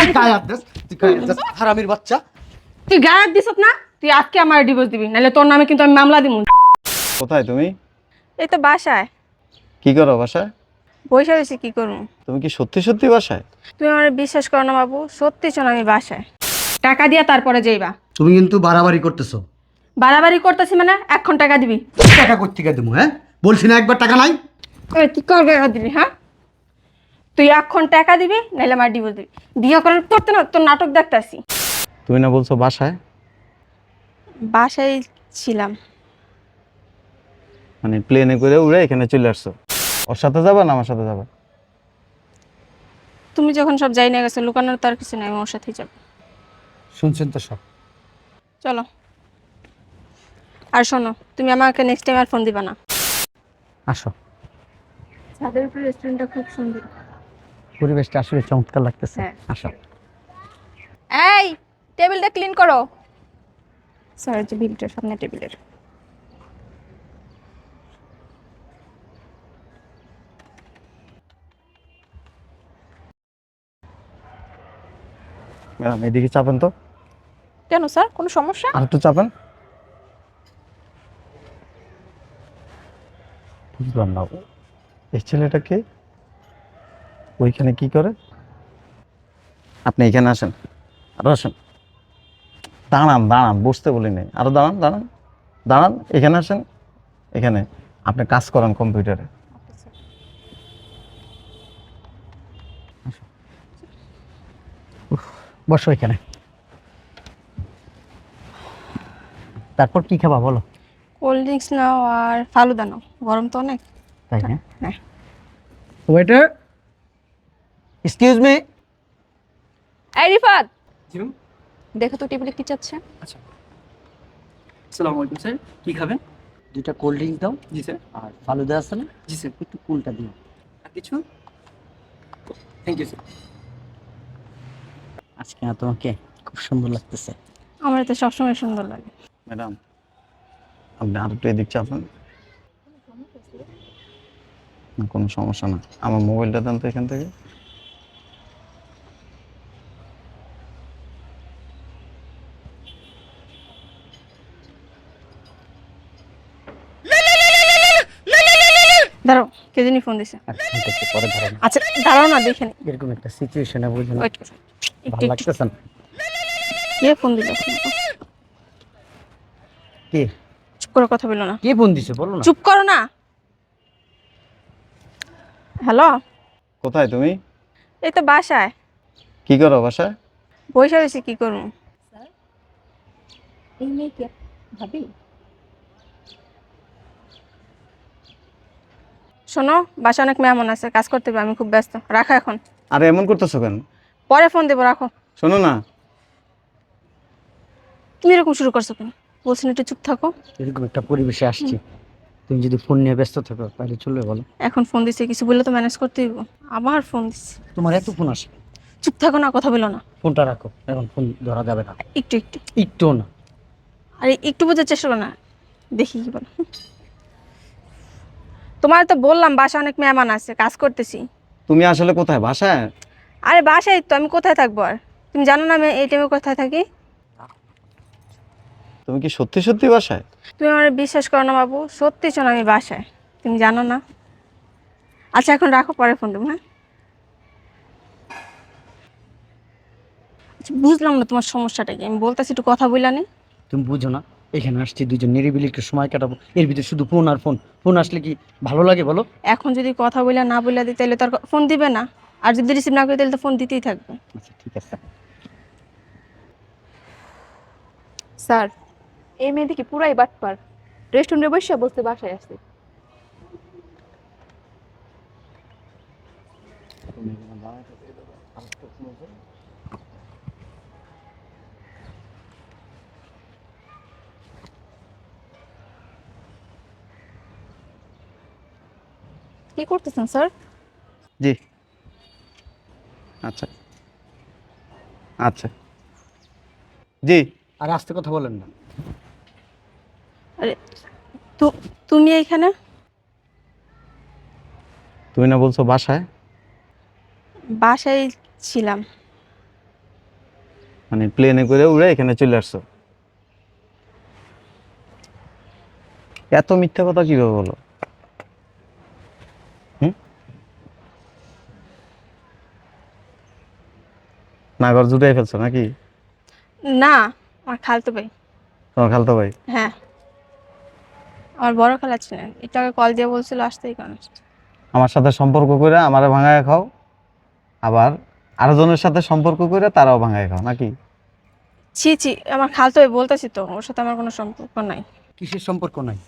তুই গায়ে হাত দিস হারামির বাচ্চা। তুই গায়ে হাত দিস না তুই আজকে আমার ডিভোর্স দিবি নাহলে তোর নামে কিন্তু আমি মামলা দিব কোথায় তুমি? এই তো বাসায়। কি করো বাসায়? বসে রয়েছি কি করব? তুমি কি সত্যি সত্যি বাসায়? তুমি আমার বিশ্বাস করো না বাবু সত্যি শোন আমি বাসায়। টাকা দিয়া তারপরে যাইবা। তুমি কিন্তু বাড়াবাড়ি করতেছো। বাড়াবাড়ি করতেছি মানে এখন টাকা দিবি। টাকা কোথেকে দেবো হ্যাঁ? বলছি না একবার টাকা নাই? ওই তুই কর দিবি হ্যাঁ? তুই এখন টাকা দিবি নাহলে আমার ডিভোর্স দিবি। বিয়ে করার করতে না তোর নাটক দেখতেছি। তুমি না বলছো বাসায়? বাসায় ছিলাম। মানে প্লেনে করে উড়ে এখানে চলে আসছো। ওর সাথে যাবা না আমার সাথে যাবা? তুমি যখন সব যাই না গেছো লুকানোর তার কিছু নাই আমি ওর সাথেই যাব। শুনছেন তো সব। চলো। আর শোনো তুমি আমাকে নেক্সট টাইম আর ফোন দিবা না। আসো। ছাদের উপরে রেস্টুরেন্টটা খুব সুন্দর। পরিবেশটা আসলে চমৎকার লাগতেছে হ্যাঁ। আসো এই টেবিলটা ক্লিন করো। স্যার যে বিলটা সামনে টেবিলের। ম্যাডাম এদিকে চাপেন তো। কেন স্যার? কোনো সমস্যা? আর একটু চাপেন। বুঝলাম না। এই ছেলেটা কে? ওইখানে কি করে? আপনি এখানে আসেন। আরও আসেন। দাঁড়ান দাঁড়ান বসতে বলি নেই আরও দাঁড়ান দাঁড়ান। দাঁড়ান এখানে আসেন। এখানে আপনি কাজ করেন কম্পিউটারে। বসো এখানে। তারপর কি খাবা বলো? কোল্ড ড্রিঙ্কস নাও আর ফালুদা নাও। গরম তো অনেক। তাই না? হ্যাঁ। ওয়েটার এক্সকিউজ মি এই রিফাত! জি দেখো তো টেবিলে কি চাচ্ছে। আচ্ছা। আসসালামু আলাইকুম স্যার কি খাবেন? দুইটা কোল্ড ড্রিঙ্কস দাও। জি স্যার। আর ফালুদা আছে না? জি স্যার। একটু কুলটা দিও। আর কিছু? থ্যাংক ইউ স্যার আজকে না তোমাকে খুব সুন্দর লাগতেছে। আমার তো সবসময় সুন্দর লাগে। ম্যাডাম আপনি আর একটু এদিক চাপেন। কোনো সমস্যা না। আমার মোবাইলটা দেন তো এখান থেকে। দাঁড়াও কে জানি ফোন দিছে। পরে ধরো আচ্ছা দাঁড়াও না দেখে নি। এরকম একটা সিচুয়েশনে বুঝো না ওয়েট করো একটু ভালো লাগতেছে না? কে ফোন দিল? কে? চুপ করে কথা বলো না। কে ফোন দিছে বলো না। চুপ করো না। হ্যালো কোথায় তুমি? এই তো বাসায়। কি করো বাসায়? বসে রয়েছি কি করব? এই মেয়ে কি ভাবি? শোনো বাসায় অনেক মেহমান আছে কাজ করতে হবে আমি খুব ব্যস্ত। রাখো এখন। আরে এমন করতেছো কেন? পরে ফোন দেবো রাখো। শোনো না। তুমি এরকম শুরু করছ কেন? বলছি না একটু চুপ থাকো। এরকম একটা পরিবেশে আসছি। তুমি যদি ফোন নিয়ে ব্যস্ত থাকো তাহলে চলবে বলো। এখন ফোন দিছে কিছু বললে তো ম্যানেজ করতে হইব। আবার ফোন দিচ্ছে তোমার এত ফোন আসে? চুপ থাকো না কথা বলো না। ফোনটা রাখো এখন ফোন ধরা যাবে না। একটু একটু। একটু না। আরে একটু বোঝার চেষ্টা করো না। দেখি কি বলো। তোমার তো বললাম বাসা অনেক মেহমান আছে কাজ করতেছি। তুমি আসলে কোথায় বাসায়? আরে বাসায় তো আমি কোথায় থাকব আর? তুমি জানো না আমি এই টাইমে কোথায় থাকি? তুমি কি সত্যি সত্যি বাসায়? তুমি আমার বিশ্বাস করো না বাবু সত্যি শোনো আমি বাসায়। তুমি জানো না? আচ্ছা এখন রাখো পরে ফোন দেবো হ্যাঁ? আচ্ছা বুঝলাম না তোমার সমস্যাটা কি আমি বলতেছি একটু কথা বললানি তুমি বুঝো না। এখানে আসছি দুজন নিরিবিলি একটু সময় কাটাবো। এর ভিতরে শুধু ফোন আর ফোন। ফোন আসলে কি ভালো লাগে বলো? এখন যদি কথা বলে না বলে দিই তাহলে তার ফোন দিবে না। আর যদি রিসিভ না করে তাহলে তো ফোন দিতেই থাকবে। আচ্ছা ঠিক আছে। স্যার এই মেয়ে দেখি পুরাই বাটপার? রেস্টুরেন্টে বসে বসতে বাসায় আসছে। কি করতেছেন স্যার? জি। আচ্ছা। আচ্ছা। জি। আর আস্তে কথা বলেন না। আরে তো তুমি এখানে? তুমি না বলছো বাসায়? বাসায় ছিলাম। মানে প্লেনে করে উড়ে এখানে চলে আসছো? এত মিথ্যা কথা কীভাবে বলো? নাগর জুটাই ফেলছো নাকি? না আমার খালতো ভাই। তোমার খালতো ভাই? হ্যাঁ। আমার বড় খালা ছিলেন এটাকে কল দিয়ে বলছিল আসতেই কেন আমার সাথে সম্পর্ক করে আমারে ভাঙায় খাও আবার আরেকজনের সাথে সম্পর্ক করে তারাও ভাঙায় খাও নাকি? ছি ছি আমার খালতো ভাই বলতেছি তো ওর সাথে আমার কোনো সম্পর্ক নাই। কিসের সম্পর্ক নাই?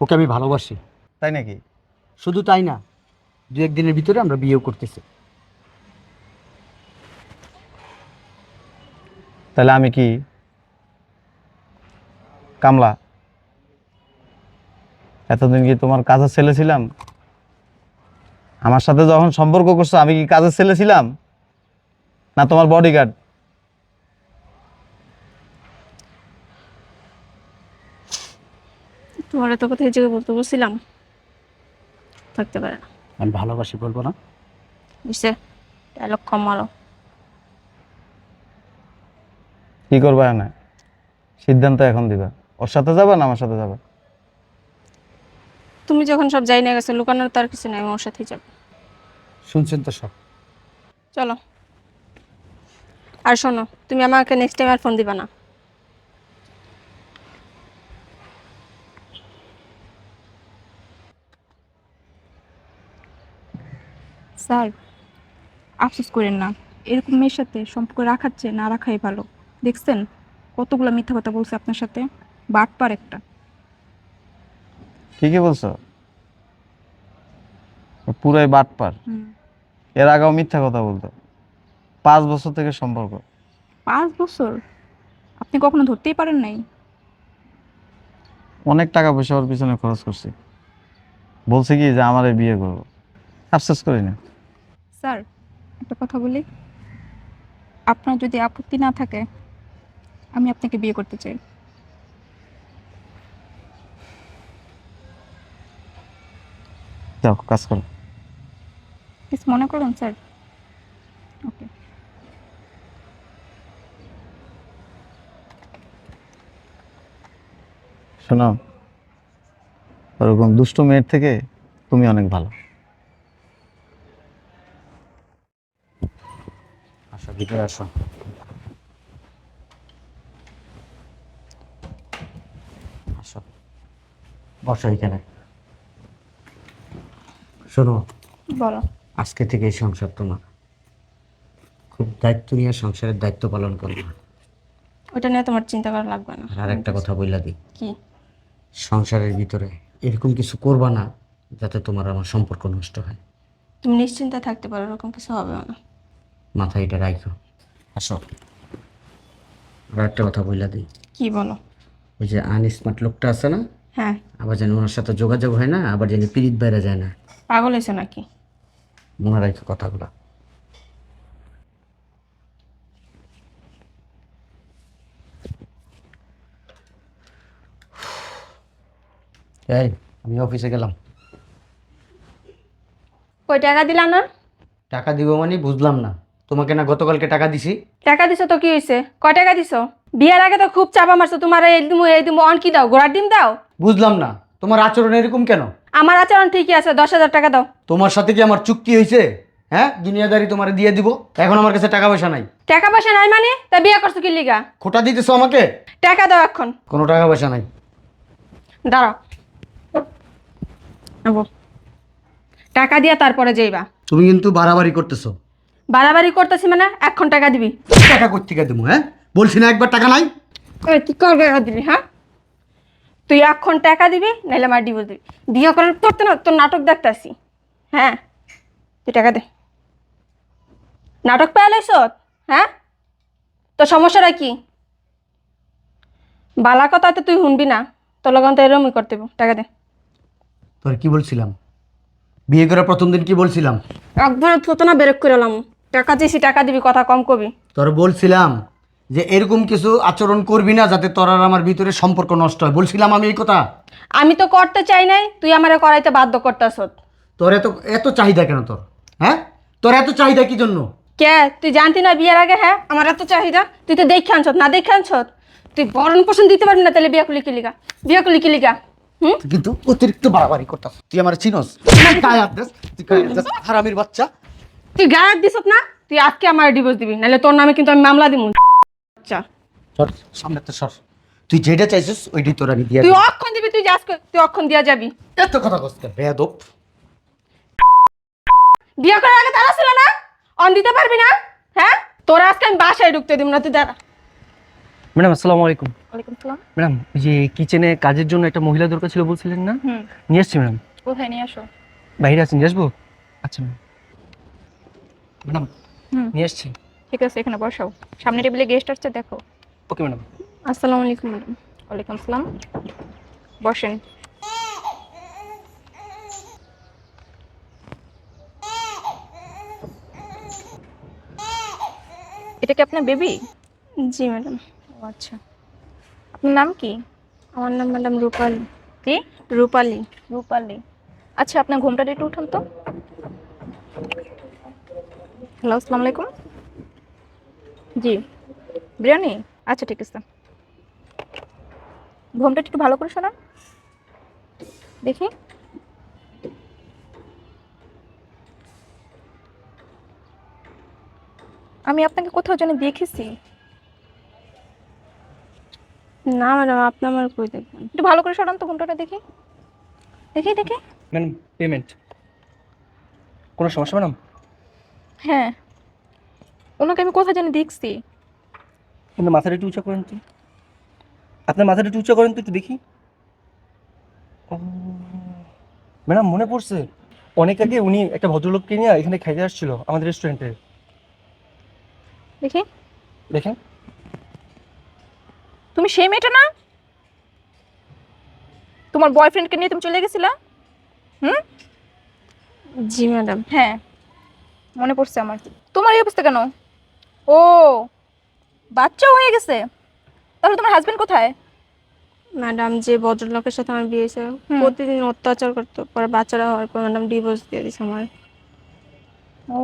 ওকে আমি ভালোবাসি। তাই নাকি? শুধু তাই না দু একদিনের ভিতরে আমরা বিয়েও করতেছি। তাহলে আমি কি? কামলা এতদিন কি তোমার কাজের ছেলে ছিলাম? আমার সাথে যখন সম্পর্ক করছ আমি কি কাজের ছেলে ছিলাম? না তোমার বডিগার্ড তোমার এত কথা এই বলতে বলছিলাম। থাকতে পারে না। আমি ভালোবাসি বলব না? বুঝছে ডায়লগ কম মারো কি করবা না সিদ্ধান্ত এখন দিবা। ওর সাথে যাবা না আমার সাথে যাবা? তুমি যখন সব যাই না গেছো লুকানোর তার কিছু নেই আমি ওর সাথেই যাব। শুনছেন তো সব। চলো। আর শোনো তুমি আমাকে নেক্সট টাইম আর ফোন দিবা না। স্যার আফসোস করেন না। এরকম মেয়ের সাথে সম্পর্ক রাখার চেয়ে না রাখাই ভালো। দেখছেন? কতগুলো মিথ্যা কথা বলছে আপনার সাথে? বাটপার একটা। কি কি বলছো? পুরাই বাটপার। এর আগেও মিথ্যা কথা বলতো। পাঁচ বছর থেকে সম্পর্ক। পাঁচ বছর? আপনি কখনো ধরতেই পারেন নাই? অনেক টাকা পয়সা ওর পিছনে খরচ করছি। বলছে কি যে আমার বিয়ে করব। আফসোস করি না। স্যার একটা কথা বলি। আপনার যদি আপত্তি না থাকে আমি আপনাকে বিয়ে করতে চাই। যাও কাজ করো। মনে করুন স্যার। ওকে শোনো ওরকম দুষ্ট মেয়ের থেকে তুমি অনেক ভালো। আসো ভিতরে আসো। বসো এখানে। শোনো বলো। আজকে থেকে এই সংসার তোমার। খুব দায়িত্ব নিয়ে সংসারের দায়িত্ব পালন করবে ওটা নিয়ে তোমার চিন্তা করা লাগবে না। আর একটা কথা বইলা দিই। কি? সংসারের ভিতরে এরকম কিছু করবা না যাতে তোমার আমার সম্পর্ক নষ্ট হয়। তুমি নিশ্চিন্তে থাকতে পারো এরকম কিছু হবে না। মাথায় এটা রাখো আসো। আর একটা কথা বইলা দিই। কি বলো? ওই যে আনস্মার্ট লোকটা আছে না? হ্যাঁ। আবার যেন ওনার সাথে যোগাযোগ হয় না আবার যেন পিরিত বাইরে যায় না। পাগল হয়েছে নাকি? মনে রাখো কথাগুলো। এই আমি অফিসে গেলাম। কই টাকা দিলা না? টাকা দিব মানে বুঝলাম না। তোমাকে না গতকালকে টাকা দিছি। টাকা দিছো তো কি হয়েছে কয় টাকা দিছো? বিয়ের আগে তো খুব চাপা মারছো তোমার এই দিমু এই দিমু অন কি দাও? ঘোড়ার ডিম দাও? বুঝলাম না। তোমার আচরণ এরকম কেন? আমার আচরণ ঠিকই আছে দশ হাজার টাকা দাও। তোমার সাথে কি আমার চুক্তি হয়েছে? হ্যাঁ? দুনিয়াদারি তোমার দিয়ে দিব। এখন আমার কাছে টাকা পয়সা নাই। টাকা পয়সা নাই মানে? তা বিয়ে করছ কি লিগা? খোটা দিতেছো আমাকে? টাকা দাও এখন। কোনো টাকা পয়সা নাই। দাঁড়াও। টাকা দিয়া তারপরে যাইবা। তুমি কিন্তু বাড়াবাড়ি করতেছো। বাড়াবাড়ি করতেছি মানে এখন টাকা দিবি। টাকা কোথেকে দেবো হ্যাঁ? বলছি না একবার টাকা নাই? ওই তুই করবে দিবি হ্যাঁ? তুই এখন টাকা দিবি নাহলে আমার ডিভোর্স দিবি। বিয়ে করার করতে না তোর নাটক দেখতেছি হ্যাঁ? তুই টাকা দে। নাটক পেয়ে লাইছ হ্যাঁ? তোর সমস্যাটা কি? বালা কথা তো তুই শুনবি না। তোর লগন তো এরমই করতে। টাকা দে। তোর কি বলছিলাম? বিয়ে করার প্রথম দিন কি বলছিলাম? একবার তো না বেরেক করে এলাম। টাকা দিয়েছি টাকা দিবি কথা কম কবি। তোর বলছিলাম যে এরকম কিছু আচরণ করবি না যাতে তোর আর আমার ভিতরে সম্পর্ক নষ্ট হয়। বলছিলাম আমি এই কথা? আমি তো করতে চাই নাই তুই আমারে করাইতে বাধ্য করতেছ। তোর এত এত চাহিদা কেন তোর? হ্যাঁ? তোর এত চাহিদা কি জন্য? কে? তুই জানতি না বিয়ের আগে হ্যাঁ? আমার এত চাহিদা? তুই তো দেখে আনছত না দেখে আনছত তুই বরণ পোষণ দিতে পারবি না তাহলে বিয়া করলি কি লিগা? বিয়া করলি কি লিগা? হুম? কিন্তু অতিরিক্ত বাড়াবাড়ি করতাস তুই আমার চিনস? তুই গায়ে হাত দিস, তুই গায়ে হাত দিস, হারামির বাচ্চা। তুই গায়ে দিছত না তুই আজকে আমার ডিভোর্স দিবি নাহলে তোর নামে কিন্তু আমি মামলা দিব আচ্ছা সর সামনে তো সর। তুই যেটা চাইছিস ওইটাই তোর আমি দিয়ে তুই অক্ষণ দিবি তুই যাস তুই অক্ষণ দিয়া যাবি। এত কথা কষ্ট বেয়াদব। বিয়ে করার আগে তারা ছিল না? অন দিতে পারবি না? হ্যাঁ? তোরা আজকে আমি বাসায় ঢুকতে দিব না তুই দাঁড়া। ম্যাডাম আসসালামু আলাইকুম। ওয়ালাইকুম সালাম। ম্যাডাম ওই যে কিচেনে কাজের জন্য একটা মহিলা দরকার ছিল বলছিলেন না? হুম। নিয়ে আসছি ম্যাডাম। কোথায় নিয়ে আসো? বাইরে আছেন নিয়ে আসব? আচ্ছা ম্যাডাম। হুম। নিয়ে আসছি। ঠিক আছে এখানে বসাও। সামনে টেবিলে গেস্ট আসছে দেখো। Okay madam. আসসালামু আলাইকুম ম্যাডাম। ওয়ালাইকুম আসসালাম। বসেন। এটা কি আপনার বেবি? জি ম্যাডাম। ও আচ্ছা। আপনার নাম কি? আমার নাম ম্যাডাম রূপালী। কি? রূপালী। রূপালী। আচ্ছা আপনার ঘুমটা একটু উঠান তো। হ্যালো আসসালামু আলাইকুম। জি। বিরিয়ানি? আচ্ছা ঠিক আছে। ঘুমটা একটু ভালো করে শোনান। দেখি। আমি আপনাকে কোথাও যেন দেখেছি। না ম্যাডাম আপনি আমার কই দেখবেন? একটু ভালো করে সরান তো ঘুমটাটা দেখি। দেখি দেখি। Madam payment. কোনো সমস্যা ম্যাডাম? হ্যাঁ। ওনাকে আমি কোথায় জানি দেখছি। কিন্তু মাথাটা একটু উঁচা করেন তো আপনার মাথাটা একটু উঁচা করেন তো একটু দেখি ও ম্যাডাম মনে পড়ছে অনেক আগে উনি একটা ভদ্রলোককে নিয়ে এখানে খাইতে আসছিল আমাদের রেস্টুরেন্টে দেখি দেখেন তুমি সেই মেয়েটা না তোমার বয়ফ্রেন্ডকে নিয়ে তুমি চলে গেছিলা হুম জি ম্যাডাম হ্যাঁ মনে পড়ছে আমার তোমার এই অবস্থা কেন ও বাচ্চাও হয়ে গেছে। তাহলে তোমার হাজবেন্ড কোথায়? ম্যাডাম যে ভদ্রলোকের সাথে আমার বিয়ে হয়েছে প্রতিদিন অত্যাচার করতো পরে বাচ্চারা হওয়ার পর ম্যাডাম ডিভোর্স দিয়ে দিয়েছে আমার। ও।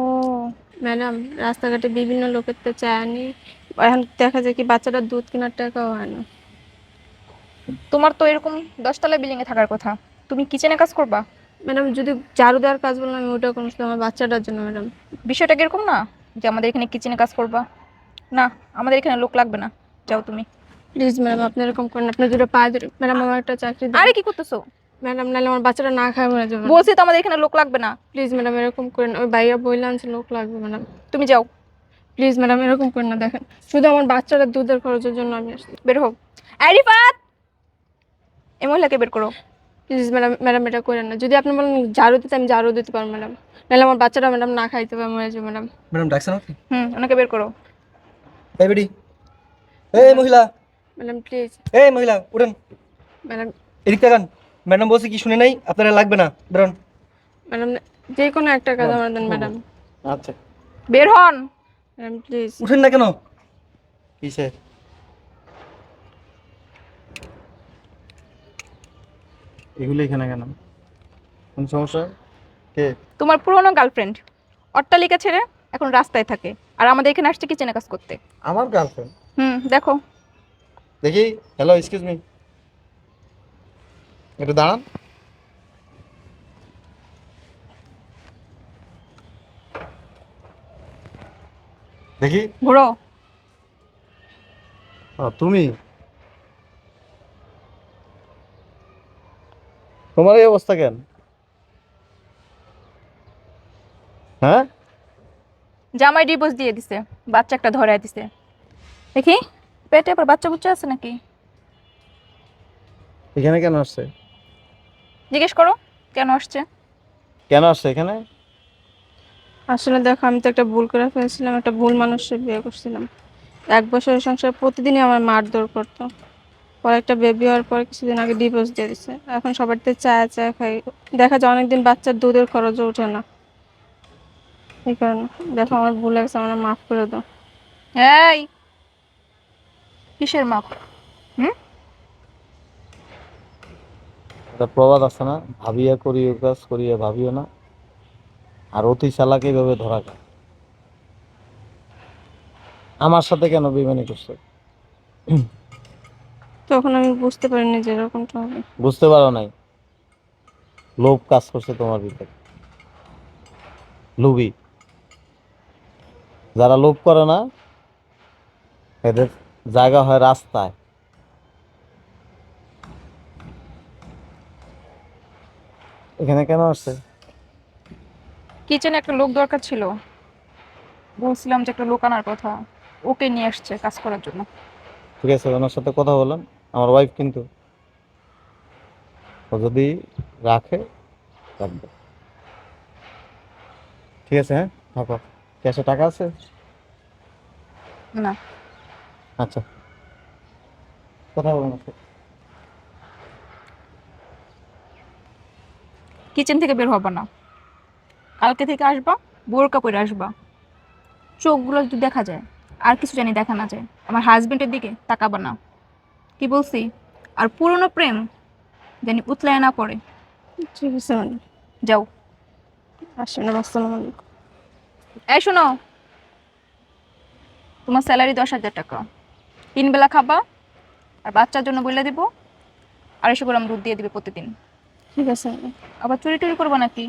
ম্যাডাম রাস্তাঘাটে বিভিন্ন লোকের তো চায়নি এখন দেখা যায় কি বাচ্চাটার দুধ কেনার টাকাও হয় না। তোমার তো এরকম দশতলা বিল্ডিংয়ে থাকার কথা। তুমি কিচেনে কাজ করবা? ম্যাডাম যদি ঝাড়ু দেওয়ার কাজ বললাম আমি ওটা করছিলাম আমার বাচ্চাটার জন্য ম্যাডাম। বিষয়টা কীরকম না? যে আমাদের এখানে কিচেনে কাজ করবা। না আমাদের এখানে লোক লাগবে না। যাও তুমি। প্লিজ ম্যাডাম আপনি এরকম করেন আপনি দুটো পায়ে ধরে ম্যাডাম আমার একটা চাকরি আরে কি করতেছো? ম্যাডাম নাহলে আমার বাচ্চাটা না খায় মরে যাবে। বলছি তো আমাদের এখানে লোক লাগবে না। প্লিজ ম্যাডাম এরকম করেন। ওই ভাইয়া বললাম যে লোক লাগবে ম্যাডাম তুমি যাও। প্লিজ ম্যাডাম এরকম করেন না দেখেন। শুধু আমার বাচ্চাটা দুধের খরচের জন্য আমি আসছি। বের হোক আরিফাত এই মহিলাকে বের করো। প্লিজ ম্যাডাম ম্যাডাম এটা করেন না। যদি আপনি বলেন ঝাড়ু দিতে আমি ঝাড়ু দিতে পারব ম্যাডাম নাহলে আমার বাচ্চাটা ম্যাডাম না খাইতে পারে মরে যাবে ম্যাডাম ম্যাডাম ডাকছেন হুম ওনাকে বের করো। এই এই মহিলা। ম্যাডাম প্লিজ এই মহিলা উঠেন। ম্যাডাম। এদিক তাকান ম্যাডাম বলছে কি শুনে নাই? আপনারা লাগবে না। বেরোন। ম্যাডাম যে কোনো একটা কাজ আমার দেন ম্যাডাম। আচ্ছা। বের হন। ম্যাডাম প্লিজ উঠেন না কেন? কিসে এগুলো এখানে কেন? কোন সমস্যা? কে? তোমার পুরনো গার্লফ্রেন্ড। অট্টালিকা ছেড়ে এখন রাস্তায় থাকে। আর আমাদের এখানে আসছে কি চেনা কাজ করতে। আমার গার্লফ্রেন্ড হুম দেখো। দেখি হ্যালো এক্সকিউজ মি একটু দাঁড়ান। দেখি। ঘুরো। তুমি? তোমার এই অবস্থা কেন? হ্যাঁ? জামাই ডিভোর্স দিয়ে দিছে বাচ্চা একটা ধরায় দিছে। দেখি পেটে আবার বাচ্চা বুচ্চা আছে নাকি? এখানে কেন আসছে? জিজ্ঞেস করো কেন আসছে? কেন আসছে এখানে? আসলে দেখো আমি তো একটা ভুল করে ফেলেছিলাম একটা ভুল মানুষের বিয়ে করছিলাম। এক বছরের সংসার প্রতিদিনই আমার মারধর করতো। পরে একটা বেবি হওয়ার পর কিছুদিন আগে ডিভোর্স দিয়ে দিছে। এখন সবার চায়া চায়া খাই। দেখা যায় অনেকদিন বাচ্চার দুধের খরচও ওঠে না। এই কারণে। দেখো আমার ভুল লাগছে আমার মাফ করে দাও। এই! কিসের মাপ? হুম? একটা প্রবাদ আছে না? ভাবিয়া করিও কাজ করিয়া ভাবিও না। আর অতি চালাক এইভাবে ধরা খায়। আমার সাথে কেন বেমানি করছে? তখন আমি বুঝতে পারিনি যে এরকমটা হবে। বুঝতে পারো নাই? লোভ কাজ করছে তোমার ভিতরে। লোভী। যারা লোভ করে না এদের জায়গা হয় রাস্তায়। এখানে কেন আসছে? কিচেনে একটা লোক দরকার ছিল। বলছিলাম যে একটা লোক আনার কথা। ওকে নিয়ে আসছে কাজ করার জন্য। ঠিক আছে ওনার সাথে কথা বললাম আমার ওয়াইফ কিন্তু ও যদি রাখে রাখবে। ঠিক আছে হ্যাঁ? থাকো। ক্যাশে টাকা আছে? না। আচ্ছা। কথা বলুন কিচেন থেকে বের হবা না। কালকে থেকে আসবা বোরকা পরে আসবা। চোখগুলো যদি দেখা যায় আর কিছু জানি দেখা না যায় আমার হাজবেন্ডের দিকে তাকাবা না। কি বলছি? আর পুরনো প্রেম জানি উতলায় না পড়ে। ঠিক আছে যাও। আসি আসসালামু আলাইকুম। এই শোনো। তোমার স্যালারি দশ হাজার টাকা। তিনবেলা খাবা আর বাচ্চার জন্য বলে দেবো আড়াইশো গ্রাম দুধ দিয়ে দিবে প্রতিদিন। ঠিক আছে। আবার চুরি টুরি করব নাকি?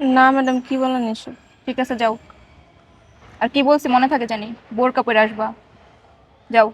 না ম্যাডাম কি বলেন এসব? ঠিক আছে যাও। আর কি বলছি মনে থাকে জানি? বোর কাপড়ে আসবা। যাও।